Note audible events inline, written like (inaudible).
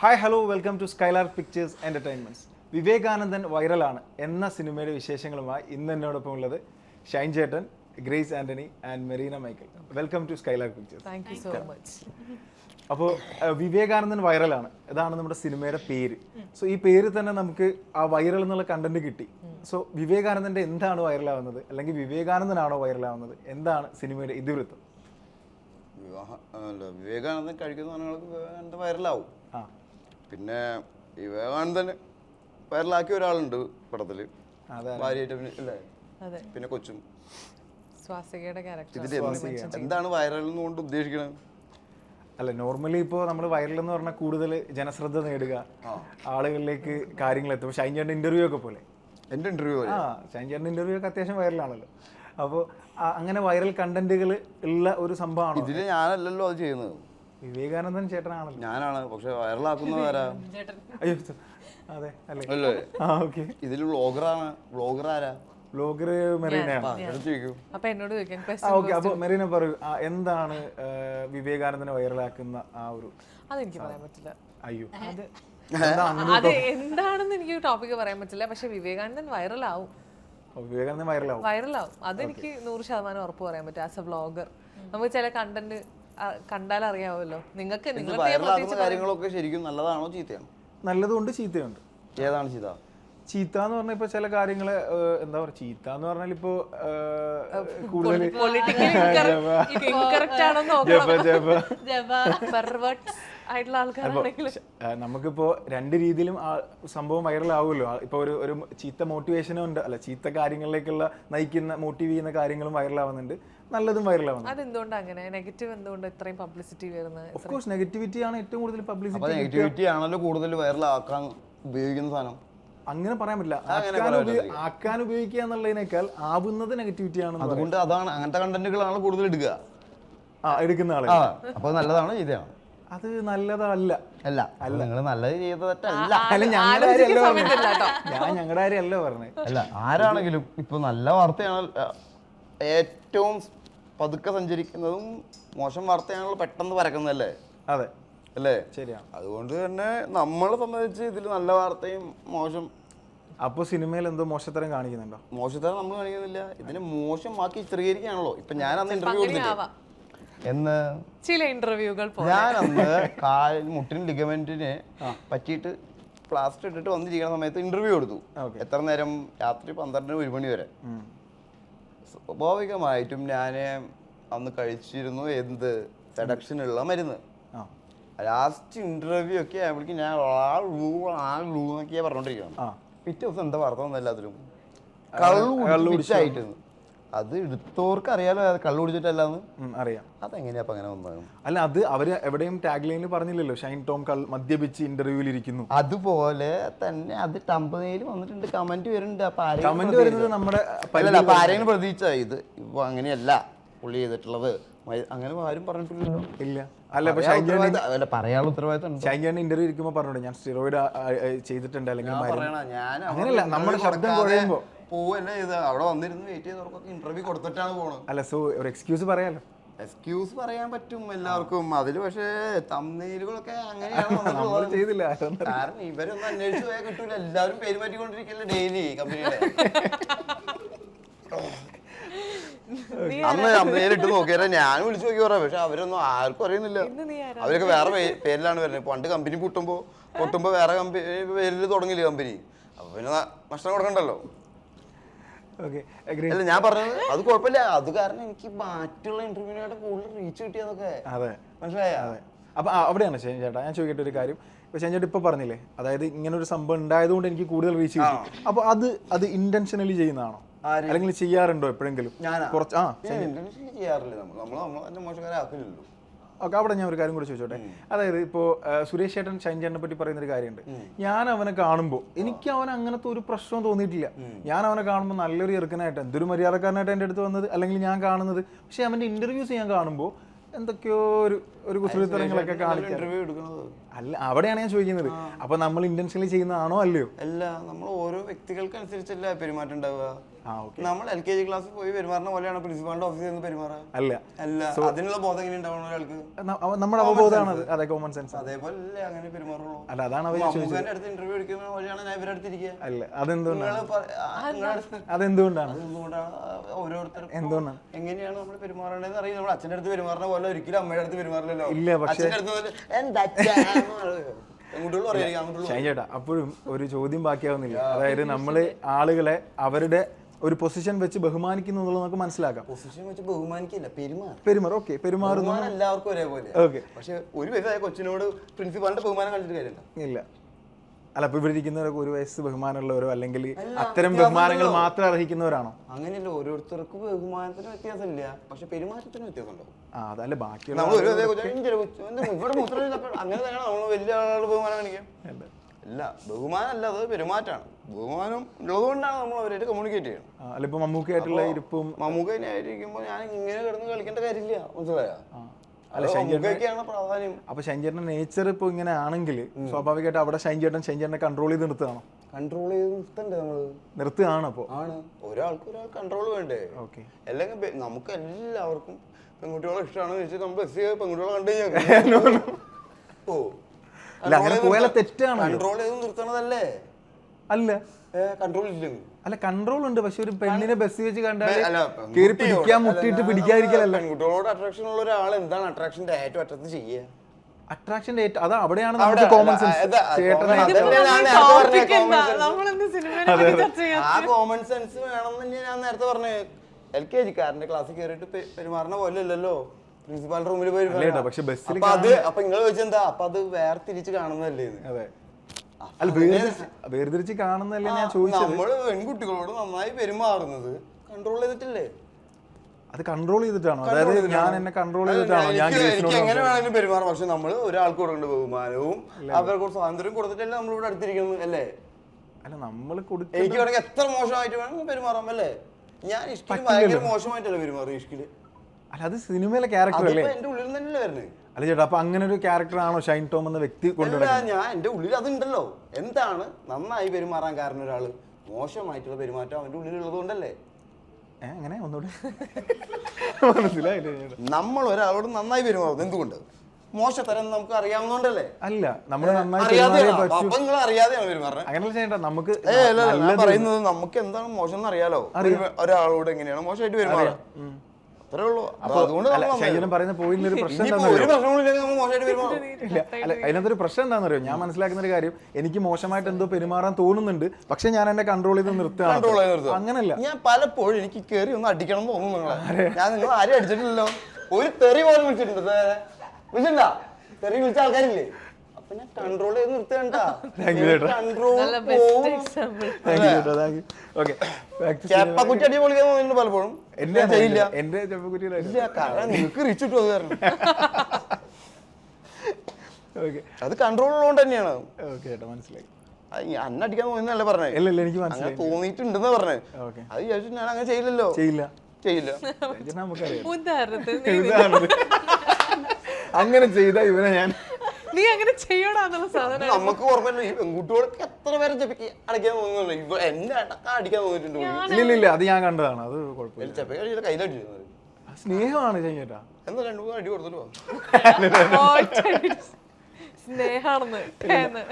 Hi hello welcome to Skylar pictures entertainments Vivekanandan വൈറലാണ് എന്ന സിനിമയുടെ വിശേഷങ്ങളുമായി ഇന്ന് എന്നോടൊപ്പം ഉള്ളത് ഷൈൻ ചേട്ടൻ Grace Antony and Mareena Michael. Welcome to Skylar pictures thank you so much അപ്പോൾ വിവേകാനന്ദൻ വൈറലാണ്. ഇതാണ് നമ്മുടെ സിനിമയുടെ പേര്. സോ ഈ പേര് തന്നെ നമുക്ക് ആ വൈറൽ എന്നുള്ള കണ്ടന്റ് കിട്ടി. സോ വിവേകാനന്ദന്റെ എന്താണ് വൈറലാവുന്നത്? അല്ലെങ്കിൽ വിവേകാനന്ദനാണോ വൈറലാവുന്നത്? എന്താണ് സിനിമയുടെ ഇതിവൃത്തം? വിവാഹ അല്ല വിവേകാനന്ദൻ കഴിക്കുന്ന സാധനങ്ങൾക്ക് വിവേകാനന്ദൻ വൈറലാവും? ആ. പിന്നെ വിവേകാനന്ദൻ വൈറലാക്കിയ ഒരാളുണ്ട് പടത്തിൽ അതെ പിന്നെ കൊച്ചും. എന്താണ് വൈറൽ എന്നുകൊണ്ട് ഉദ്ദേശിക്കുന്നത് അല്ല നോർമലി ഇപ്പോൾ നമ്മൾ വൈറൽ എന്ന് പറഞ്ഞാൽ കൂടുതൽ ജനശ്രദ്ധ നേടുക. ആളുകളിലേക്ക് കാര്യങ്ങൾ എത്തും. ഷൈൻ ചേട്ടൻ ഇന്റർവ്യൂ ഒക്കെ പോലെ. എന്റെ ഇന്റർവ്യൂ ആ ഷൈൻ ചേട്ടൻ ഇന്റർവ്യൂ ഒക്കെ അത്യാവശ്യം വൈറലാണല്ലോ അപ്പോൾ അങ്ങനെ വൈറൽ കണ്ടന്റുകൾ ഉള്ള ഒരു സംഭവമാണ്? ഇതിൽ ഞാനല്ലല്ലോ അത് ചെയ്യുന്നത്. വിവേകാനന്ദൻ ചേട്ടനാണല്ലോ. ഞാനാണ് പക്ഷെ വൈറലാക്കുന്നത് ആരാ അയ്യോ അതെ അല്ലേ? അല്ലേ ആ ഓക്കെ. ഇതിൽ വ്ളോഗറാണ് വ്ളോഗർ ആരാ മെറീനയാണ് അപ്പൊ എന്നോട് ചോദിക്കാൻ ക്വസ്റ്റ്യൻ ഓക്കെ അപ്പോൾ മെറീന പറയൂ ആ, എന്താണ് ആ, വിവേകാനന്ദനെ വൈറലാക്കുന്ന ആ ഒരു അതെനിക്ക് പറയാൻ പറ്റില്ല. അയ്യോ. അത് എന്താ അങ്ങനെ അത് എന്താണെന്ന് എനിക്ക് ടോപ്പിക് പറയാൻ പറ്റില്ല പക്ഷെ വിവേകാനന്ദൻ വൈറലാവും. ഓ, വിവേകാനന്ദൻ വൈറലാവും. വൈറലാവും. അതെനിക്ക് നൂറ് ശതമാനം ഉറപ്പ് പറയാൻ പറ്റും ആസ് എ വ്ളോഗർ നമുക്ക് ചില കണ്ടന്റ് കണ്ടാൽ അറിയാമല്ലോ നിങ്ങൾക്ക് കാര്യങ്ങളൊക്കെ ശരിക്കും നല്ലതാണോ ചീത്തയാണോ? നല്ലതുകൊണ്ട് ചീത്തയുണ്ട്. ഏതാണ് ചീത്ത? ചീത്ത എന്ന് പറഞ്ഞാൽ ഇപ്പൊ ചില കാര്യങ്ങൾ എന്താ പറയാ ചീത്ത എന്ന് പറഞ്ഞാൽ ഇപ്പോ കൂടുതൽ നമുക്കിപ്പോ രണ്ട് രീതിയിലും ആ സംഭവം വൈറൽ ആവുമല്ലോ. ഇപ്പൊ ഒരു ഒരു ചീത്ത മോട്ടിവേഷനും ഉണ്ട്. അല്ല ചീത്ത കാര്യങ്ങളിലേക്കുള്ള നയിക്കുന്ന മോട്ടീവ് ചെയ്യുന്ന കാര്യങ്ങളും വൈറൽ ആവുന്നുണ്ട്. നല്ലതും വൈറൽ അത് അതെന്തുകൊണ്ട് അങ്ങനെ? നെഗറ്റീവ് എന്തുകൊണ്ട് ഇത്രയും പബ്ലിസിറ്റി വരുന്നത്? ഓഫ് കോഴ്സ് നെഗറ്റിവിറ്റി ആണ് ഏറ്റവും കൂടുതൽ അപ്പൊ പബ്ലിസിറ്റി നെഗറ്റിവിറ്റി ആണല്ലോ കൂടുതൽ വൈറലാക്കാൻ ഉപയോഗിക്കുന്ന സാധനം. അങ്ങനെ പറയാൻ പറ്റില്ല. ആക്കാൻ ഉപയോഗിക്കുക എന്നുള്ളതിനേക്കാൾ ആവുന്നത് നെഗറ്റിവിറ്റി ആണ് പറയാം. അതുകൊണ്ട് അതാണ് അങ്ങനത്തെ കണ്ടന്റുകളാണ് കൂടുതൽ എടുക്കുക. ആ എടുക്കുന്ന ആളെ. അപ്പോൾ നല്ലതാണ് ചെയ്തതാണ് അത് നല്ലതല്ല. അല്ല അല്ല. നിങ്ങൾ നല്ലത് ചെയ്ത തെറ്റല്ല. അല്ല. ഞാൻ ഞങ്ങളുടെ കാര്യമല്ല പറഞ്ഞത് അല്ല ആരാണെങ്കിലും ഇപ്പൊ നല്ല വാർത്തയാണ് ഏറ്റവും പതുക്കെ സഞ്ചരിക്കുന്നതും മോശം വാർത്തയാണല്ലോ പെട്ടെന്ന് പരക്കുന്നതല്ലേ? അതെ. അല്ലേ? ശരിയാണ്. അതുകൊണ്ട് തന്നെ നമ്മളെ സംബന്ധിച്ച് ഇതിൽ നല്ല വാർത്തയും മോശം. അപ്പൊ സിനിമയിൽ എന്തോ മോശത്തരം കാണിക്കുന്നുണ്ടോ? മോശത്തരം നമ്മൾ കാണിക്കുന്നില്ല. ഇതിനെ മോശമാക്കി ചിത്രീകരിക്കുകയാണല്ലോ. ഇപ്പൊ ഞാൻ അന്ന് ഇന്റർവ്യൂ കൊടുത്തില്ലേ? എന്ന് ചില ഇന്റർവ്യൂകൾ ഞാൻ അന്ന് കാൽ മുട്ടിന് ലിഗമെന്റിനെ പറ്റിയിട്ട് പ്ലാസ്റ്റർ ഇട്ടിട്ട് വന്നിരിക്കുന്ന സമയത്ത് ഇന്റർവ്യൂ കൊടുത്തു. എത്ര നേരം? രാത്രി പന്ത്രണ്ടിന് ഒരു മണി വരെ. സ്വാഭാവികമായിട്ടും ഞാൻ അന്ന് കഴിച്ചിരുന്നു എന്ത് സെഡക്ഷനുള്ള മരുന്ന്. ലാസ്റ്റ് ഇന്റർവ്യൂ ഒക്കെ ആയപ്പോഴേക്കും ഞാൻ ആ റൂ ആ റൂ എന്നൊക്കെയാ പറഞ്ഞോണ്ടിരിക്കണം പിറ്റേ ദിവസം എന്താ വാർത്ത അതിലും കള്ളു കുടിച്ചായിട്ട് അത് എടുത്തവർക്ക് അറിയാലോ അത് കള്ളു കുടിച്ചിട്ടല്ലാന്ന്? അറിയാം. അതെങ്ങനെയാ അങ്ങനെ വന്നത്? അല്ല അത് അവർ എവിടെയും ടാഗ് ലൈനിൽ പറഞ്ഞില്ലല്ലോ ഷൈൻ ടോം കൾ മദ്യപിച്ച് ഇന്റർവ്യൂവിൽ ഇരിക്കുന്നു അതുപോലെ തന്നെ അത് ടമ്പനയിൽ വന്നിട്ടുണ്ട് കമന്റ് വരുന്നുണ്ട്. കമന്റ് വരുന്നത് നമ്മുടെ ആരെങ്കിലും പ്രതീക്ഷ ഇത് ഇപ്പൊ അങ്ങനെയല്ല പുള്ളി ചെയ്തിട്ടുള്ളത്. അങ്ങനെ ആരും പറഞ്ഞിട്ടില്ലല്ലോ. ഇല്ല. അല്ല ഇപ്പൊ പറയാനുള്ള ഉത്തരവാദിത്തം- അല്ല പറയാനുള്ള ഉത്തരവാദിത്തം ഉണ്ട് ഷൈൻ ഇന്റർവ്യൂ ഇരിക്കുമ്പോൾ പറഞ്ഞോ ഞാൻ സ്റ്റിറോയിഡ് ചെയ്തിട്ടുണ്ട് അല്ലെങ്കിൽ അങ്ങനെയല്ല, നമ്മുടെ ശബ്ദം കൊടുക്കാതെ പോവല്ലേ ഇത്? അവിടെ വന്നിരുന്ന് വെയിറ്റ് ചെയ്തവർക്കൊക്കെ ഇന്റർവ്യൂ കൊടുത്തിട്ടാണ് പോണത്. അല്ല സോ ഒരു എക്സ്ക്യൂസ് പറയാലോ? എക്സ്ക്യൂസ് പറയാൻ പറ്റും എല്ലാവർക്കും. അതിൽ പക്ഷേ തമ്മയിലുകളൊക്കെ അങ്ങനെയാണ് (laughs) ചെയ്തില്ല കാരണം ഇവരൊന്നും അന്വേഷിച്ച് പോയാൽ കിട്ടൂല. എല്ലാവരും പെരുമാറ്റിക്കൊണ്ടിരിക്കല്ലേ ഡെയിലി കമ്പനിയുടെ അന്ന് നേരിട്ട് നോക്കിയാൽ ഞാൻ വിളിച്ചു നോക്കി പറയാം. പക്ഷെ അവരൊന്നും ആർക്കും അറിയുന്നില്ല. അവരൊക്കെ വേറെ പേരിലാണ് വരുന്നത്. പണ്ട് കമ്പനി പൊട്ടുമ്പോ പൊട്ടുമ്പോ വേറെ കമ്പനി പേരിൽ തുടങ്ങില്ല കമ്പനി അപ്പൊ പിന്നെ നഷ്ടം കൊടുക്കണ്ടല്ലോ. അല്ല ഞാൻ പറഞ്ഞത് അത് കുഴപ്പമില്ല. അത് കാരണം എനിക്ക് മറ്റുള്ള ഇന്റർവ്യൂവിനായിട്ട് കൂടുതൽ റീച്ച് കിട്ടിയതൊക്കെ അതെ. മനസ്സിലായോ? അതെ. അപ്പൊ അവിടെയാണ് ശനി ചേട്ടാ. ഞാൻ ചോദിക്കട്ടെ ഒരു കാര്യം. ഇപ്പൊ ശനി ചേട്ടാ ഇപ്പൊ പറഞ്ഞില്ലേ അതായത് ഇങ്ങനെ ഒരു സംഭവം ഉണ്ടായതുകൊണ്ട് എനിക്ക് കൂടുതൽ റീച്ച് കിട്ടി. അപ്പൊ അത് അത് ഇന്റൻഷനലി ചെയ്യുന്നതാണോ? അല്ലെങ്കിൽ ചെയ്യാറുണ്ടോ എപ്പോഴെങ്കിലും? ഞാൻ കുറച്ച് ആ ചെയ്യാറില്ല. നമ്മൾ നമ്മൾ മോശക്കാരാക്കില്ലല്ലോ ഓക്കെ അവിടെ ഞാൻ ഒരു കാര്യം കൂടി ചോദിച്ചോട്ടെ. അതായത് ഇപ്പോൾ സുരേഷ് ചേട്ടൻ ഷൈൻ ചേട്ടനെ പറ്റി പറയുന്ന ഒരു കാര്യമുണ്ട് ഞാൻ അവനെ കാണുമ്പോൾ എനിക്ക് അവൻ അങ്ങനത്തെ ഒരു പ്രശ്നം തോന്നിയിട്ടില്ല. ഞാൻ അവനെ കാണുമ്പോൾ നല്ലൊരു ചെറുക്കനായിട്ട് എന്തൊരു മര്യാദക്കാരനായിട്ട് എന്റെ അടുത്ത് വന്നത് അല്ലെങ്കിൽ ഞാൻ കാണുന്നത്. പക്ഷെ അവന്റെ ഇന്റർവ്യൂസ് ഞാൻ കാണുമ്പോൾ എന്തൊക്കെയോ ഒരു ഒരു കുസൃത്തരങ്ങളൊക്കെ എടുക്കുന്നത്. അല്ല അവിടെയാണ് ഞാൻ ചോദിക്കുന്നത്. അപ്പൊ നമ്മൾ ഇന്റൻഷനലി ചെയ്യുന്നതാണോ അല്ലയോ? അല്ല നമ്മൾ ഓരോ വ്യക്തികൾക്ക് അനുസരിച്ചല്ല പെരുമാറ്റം ഉണ്ടാവുക? നമ്മൾ എൽ കെ ജി ക്ലാസ് പോയി പെരുമാറുന്ന പോലെയാണ് പ്രിൻസിപ്പാളിന്റെ ഓഫീസിൽ നിന്ന് പെരുമാറുക. അല്ല. അല്ല അതിനുള്ള ബോധം എങ്ങനെ ഉണ്ടാവണം ഒരാൾക്ക് നമ്മുടെ അവബോധമാണ് അത്. അതെ കോമൺ സെൻസ് അതേപോലെ അങ്ങനെ പെരുമാറുള്ളൂ. അല്ല അതാണ് അവർ മമ്മൂക്കാന്റെ അടുത്ത് ഇന്റർവ്യൂ എടുക്കുന്ന പോലെയാണ് ഞാൻ ഇവരുടെ അടുത്തിരിക്കുക അല്ല അതെന്തുകൊണ്ടാണ്? അതെന്തുകൊണ്ടാണ്? അതെന്തുകൊണ്ടാണ് എന്തുകൊണ്ടാണ്? എങ്ങനെയാണ് നമ്മൾ പെരുമാറേണ്ടത് അറിയില്ല. നമ്മൾ അച്ഛന്റെ അടുത്ത് പെരുമാറുന്ന പോലെ ഒരിക്കലും അമ്മയുടെ അടുത്ത് പെരുമാറില്ലല്ലോ. ഇല്ല, പക്ഷേ- "എന്താ അച്ഛാ?" എന്ന് പറയും. പെൺകുട്ടികൾ പറയായിരിക്കും ചേട്ടാ അപ്പോഴും ഒരു ചോദ്യം ബാക്കിയാവുന്നില്ല. അതായത് നമ്മൾ ആളുകളെ അവരുടെ ഒരു പൊസിഷൻ വെച്ച് ബഹുമാനിക്കുന്നു എന്നുള്ളത് നമുക്ക് മനസ്സിലാക്കാം. പൊസിഷൻ വെച്ച് ബഹുമാനിക്കില്ല പെരുമാറും. പെരുമാറും ഓക്കെ പെരുമാറുന്നു. ബഹുമാനം എല്ലാവർക്കും ഒരേപോലെ. ഓക്കെ പക്ഷെ ഒരു വയസ്സായ കൊച്ചിനോട് പ്രിൻസിപ്പാളിന്റെ ബഹുമാനം കണ്ടിട്ട് കാര്യമില്ല. ഇല്ല. അല്ല അപ്പൊ ഇവിടെ ഇരിക്കുന്നവരൊക്കെ ഒരു വയസ്സ് ബഹുമാനമുള്ളവരോ അല്ലെങ്കിൽ അല്ല, അത്തരം ബഹുമാനങ്ങൾ മാത്രം അർഹിക്കുന്നവരാണോ? അങ്ങനെയല്ല ഓരോരുത്തർക്കും ബഹുമാനത്തിന് വ്യത്യാസമില്ല. പക്ഷെ പെരുമാറ്റത്തിന് വ്യത്യാസമുണ്ടോ? ഉണ്ടാവും ആ അതല്ല ബാക്കിയുള്ള നമ്മൾ ഒരു വയസ്സായ കൊച്ചു, എന്ത് ഇവിടെ മൂത്രം ഒഴിച്ചപ്പോൾ?" അങ്ങനെ തന്നെയാണ് നമ്മൾ വലിയ ആളുകൾ ബഹുമാനം കാണിക്കാം അല്ല. അല്ല ബഹുമാനം അല്ല അത് പെരുമാറ്റാണ്. ബഹുമാനം ഉള്ളതുകൊണ്ടാണ് നമ്മൾ അവരായിട്ട് കമ്മ്യൂണിക്കേറ്റ് ചെയ്യണം അല്ല ഇപ്പൊ മമ്മൂക്കായിട്ടുള്ള ഇരിപ്പും മമ്മൂക്കനെ ആയിരിക്കുമ്പോൾ ഞാൻ ഇങ്ങനെ കിടന്ന് കളിക്കേണ്ട കാര്യമില്ല മനസ്സിലായോ. അല്ല പ്രാധാന്യം. അപ്പൊ ഷൈൻചേട്ടന്റെ നേച്ചർ ഇപ്പൊ ഇങ്ങനെ ആണെങ്കിൽ സ്വാഭാവികമായിട്ട് അവിടെ ഷൈൻചേട്ടൻ ഷൈൻചേട്ടനെ കൺട്രോൾ ചെയ്ത് നിർത്തുകയാണോ? കൺട്രോൾ ചെയ്ത് നിർത്തണ്ടേ നമ്മൾ? നിർത്തുകയാണ് അപ്പോ. ആണ്. ഒരാൾക്ക് ഒരാൾ കൺട്രോൾ വേണ്ടേ? ഓക്കെ. അല്ലെങ്കിൽ നമുക്ക് എല്ലാവർക്കും പെൺകുട്ടികളെ ഇഷ്ടമാണെന്ന് വെച്ചാൽ നമ്മൾ ബസ് പെൺകുട്ടികളെ കണ്ടു കഴിഞ്ഞാൽ (laughs) ഓ. അല്ല, അങ്ങനെ പോയാൽ തെറ്റാണ് കൺട്രോൾ ചെയ്ത് നിർത്തണതല്ലേ? അല്ല. കൺട്രോൾ ഇല്ലെന്ന് അല്ല കൺട്രോൾ ഉണ്ട് പക്ഷെ ഒരു പെണ്ണിനെ ബസ് വെച്ച് കണ്ടാൽ പെൺകുട്ടിയോട് പിടിക്കാൻ മുട്ടിയിട്ട് പിടിക്കാതിരിക്കലല്ല. പെൺകുട്ടികളോട് അട്രാക്ഷൻ ഉള്ള ഒരാൾ എന്താണ് അട്രാക്ഷന്റെ ഏറ്റവും അറ്റത്ത് ചെയ്യുക? അട്രാക്ഷന്റെ അതാ അവിടെയാണ് നമ്മുടെ കോമൺ സെൻസ് ആ കോമൺ സെൻസ് വേണമെന്ന് ഞാൻ നേരത്തെ പറഞ്ഞു എൽ കെ ജിക്കാരന്റെ ക്ലാസ്സിൽ കയറിയിട്ട് പെരുമാറുന്ന പോലെ അല്ലല്ലോ. പ്രിൻസിപ്പാൾ റൂമിൽ പോയി പക്ഷെ ബസ്സിൽ അത് അപ്പൊ നിങ്ങൾ ചോദിച്ചെന്താ? അപ്പൊ അത് വേർതിരിച്ച് കാണുന്നതല്ലേ ഇത്? അതെ. അല്ല വേർതിരിച്ച് കാണുന്നല്ലേ ഞാൻ ചോദിച്ചത്? നമ്മൾ പെൺകുട്ടികളോട് നന്നായി പെരുമാറുന്നത് കൺട്രോൾ ചെയ്തിട്ടില്ലേ? അത് കൺട്രോൾ ചെയ്തിട്ടാണോ? അതായത് ഞാൻ എന്നെ കൺട്രോൾ ചെയ്തിട്ടാണോ? ഞാൻ എങ്ങനെ വേണമെങ്കിലും പെരുമാറും. പക്ഷെ നമ്മൾ ഒരാൾക്ക് കൊടുക്കേണ്ട ബഹുമാനവും അവർക്ക് സ്വാതന്ത്ര്യം കൊടുത്തിട്ടല്ലേ നമ്മൾ ഇവിടെ അടുത്തിരിക്കുന്നത് അല്ലേ? അല്ല നമ്മൾ കൊടുക്കും എനിക്ക് വേണമെങ്കിൽ എത്ര മോശമായിട്ട് വേണമെങ്കിൽ പെരുമാറാം അല്ലേ? ഞാൻ ഇഷ്ടം ഭയങ്കര മോശമായിട്ടല്ലേ പെരുമാറും ഇഷ്കിൽ അല്ല അത് സിനിമയിലെ ക്യാരക്ടർ അല്ലേ? അതിപ്പോ എന്റെ ഉള്ളിൽ തന്നെയല്ലേ വരുന്നത്. അല്ല ചേട്ടാ അപ്പൊ അങ്ങനെ ഒരു ക്യാരക്ടർ ആണോ ഷൈൻ ടോം എന്ന വ്യക്തി കൊണ്ടുവരാൻ അല്ല, ഞാൻ എന്റെ ഉള്ളിൽ അതുണ്ടല്ലോ. എന്താണ്? നന്നായി പെരുമാറാൻ കാരണം ഒരാൾ. മോശമായിട്ടുള്ള പെരുമാറ്റം അവന്റെ ഉള്ളിലുള്ളത് കൊണ്ടല്ലേ? ഏ അങ്ങനെ ഒന്നുകൂടെ. മനസ്സിലായില്ല ചേട്ടാ? നമ്മൾ ഒരാളോട് നന്നായി പെരുമാറുന്നത് എന്തുകൊണ്ട്? മോശത്തരം നമുക്ക് അറിയാവുന്നതുകൊണ്ടല്ലേ? അല്ല നമ്മൾ നന്നായി അറിയാതെയാണോ? പെരുമാറിയേ പറ്റൂ. അപ്പൊ നിങ്ങൾ അറിയാതെയാണ് പെരുമാറുന്നത് അങ്ങനെയല്ല ചേട്ടാ നമുക്ക് ഏ അല്ല അല്ല, ഞാൻ നല്ലത് പറയുന്നത് നമുക്ക് എന്താണ് മോശം എന്ന് അറിയാലോ ഒരു ഒരാളോട് എങ്ങനെയാണ് മോശമായിട്ട് പെരുമാറുക? പറയുന്ന പോയിന്ന ഒരു പ്രശ്നം ഇല്ല അല്ല അതിനകത്തൊരു പ്രശ്നം എന്താണെന്നറിയോ ഞാൻ മനസ്സിലാക്കുന്ന ഒരു കാര്യം എനിക്ക് മോശമായിട്ട് എന്തോ പെരുമാറാൻ തോന്നുന്നുണ്ട് പക്ഷെ ഞാൻ എന്നെ കൺട്രോൾ ചെയ്ത് കൺട്രോൾ നിർത്തുകയാണ്. അങ്ങനല്ല. ഞാൻ പലപ്പോഴും എനിക്ക് കയറി ഒന്ന് അടിക്കണം എന്ന് തോന്നുന്നു നിങ്ങളെ. ഞാൻ നിങ്ങൾ ആരും അടിച്ചിട്ടില്ലല്ലോ. ഒരു തെറി പോലും വിളിച്ചിട്ടുണ്ട്. വിളിച്ചിട്ടുണ്ടാ? തെറി വിളിച്ച ആൾക്കാരില്ലേ? കൺട്രോൾ ചെയ്ത് നിർത്തണ്ട. കൺട്രോൾ ചേപ്പക്കുറ്റി പൊളിക്കാൻ തോന്നിയിട്ടുണ്ട് പലപ്പോഴും. എന്റെ ചെയ്യില്ല. എന്റെ ചെപ്പക്കുറ്റിയുടെ ഇല്ല കാരണം നിങ്ങൾക്ക് റിച്ചിട്ട് അത് കാരണം. (laughs) ഓക്കെ അത് കൺട്രോൾ ഉള്ളതുകൊണ്ട് തന്നെയാണ്. മനസ്സിലായി. അന്നടിക്കാൻ തോന്നുന്നല്ലേ പറഞ്ഞേ? എനിക്ക് അങ്ങനെ മനസ്സിലായി തോന്നിയിട്ടുണ്ടെന്ന് പറഞ്ഞേ. ഓക്കെ അത് വിചാരിച്ചിട്ട് ഞാൻ അങ്ങനെ ചെയ്യില്ലല്ലോ. ചെയ്യില്ല. ചെയ്യില്ല. ഉദാഹരണത്തിന് (laughs) (laughs) അങ്ങനെ ചെയ്ത ഇവനെ ഞാൻ നീ അങ്ങനെ ചെയ്യണന്നുള്ള സാധനം നമുക്ക് ഓർമ്മയില്ല. ഈ പെൺകുട്ടികൾക്ക് എത്ര പേരെ ചെപ്പിക്ക് അടിക്കാൻ പോകുന്നുണ്ട് ഇപ്പൊ എന്നെ അടക്കം അടിക്കാൻ ഇല്ല ഇല്ല അത് ഞാൻ കണ്ടതാണ്. അത് കുഴപ്പമില്ല. ചെപ്പ കയ്യിലടിച്ചിരുന്നത് സ്നേഹമാണ് ചേട്ടാ. എന്നാ രണ്ടു മൂന്ന് അടി കൊടുത്തിട്ട്. (laughs) (laughs) സ്നേഹാണെന്ന്. എന്ന്.